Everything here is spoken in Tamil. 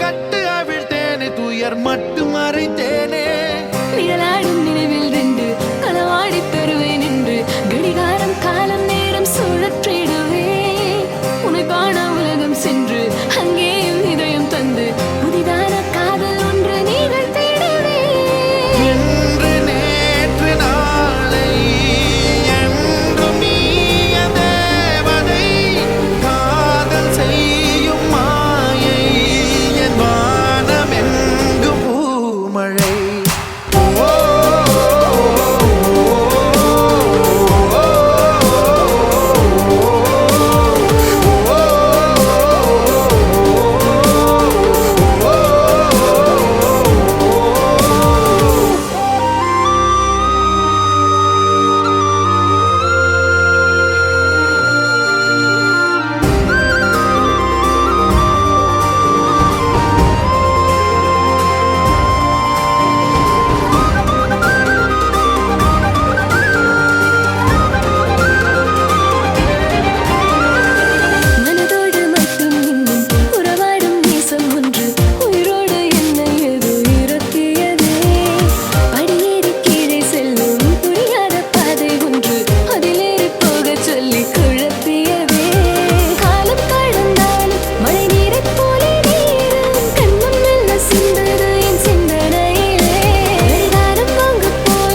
கட்டு அவிழ்த்தேனே துயர் மட்டு மறைத்தேனே நிழலாடும் நினைவில் நின்று களவாடி தருவேன் என்று கடிகாரம் காலம் நேரம் சுழற்றிடுவே. உனை காண உலகம் சென்று